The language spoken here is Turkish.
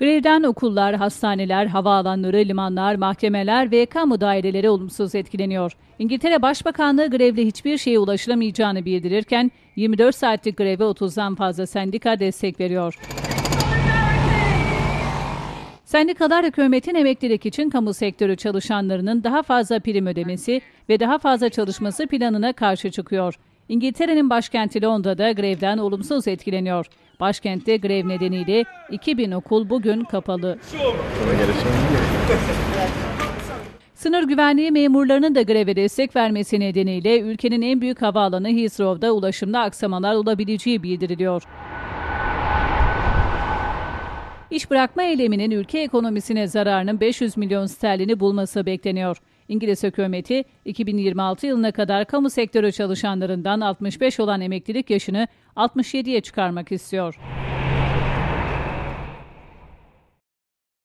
Grevden okullar, hastaneler, havaalanları, limanlar, mahkemeler ve kamu daireleri olumsuz etkileniyor. İngiltere Başbakanlığı grevle hiçbir şeye ulaşılamayacağını bildirirken 24 saatlik greve 30'dan fazla sendika destek veriyor. Sendikalar hükümetin emeklilik için kamu sektörü çalışanlarının daha fazla prim ödemesi ve daha fazla çalışması planına karşı çıkıyor. İngiltere'nin başkenti Londra'da grevden olumsuz etkileniyor. Başkentte grev nedeniyle 2000 okul bugün kapalı. Sınır güvenliği memurlarının da greve destek vermesi nedeniyle ülkenin en büyük havaalanı Heathrow'da ulaşımda aksamalar olabileceği bildiriliyor. İş bırakma eyleminin ülke ekonomisine zararının 500 milyon sterlini bulması bekleniyor. İngiliz hükümeti 2026 yılına kadar kamu sektörü çalışanlarından 65 olan emeklilik yaşını 67'ye çıkarmak istiyor.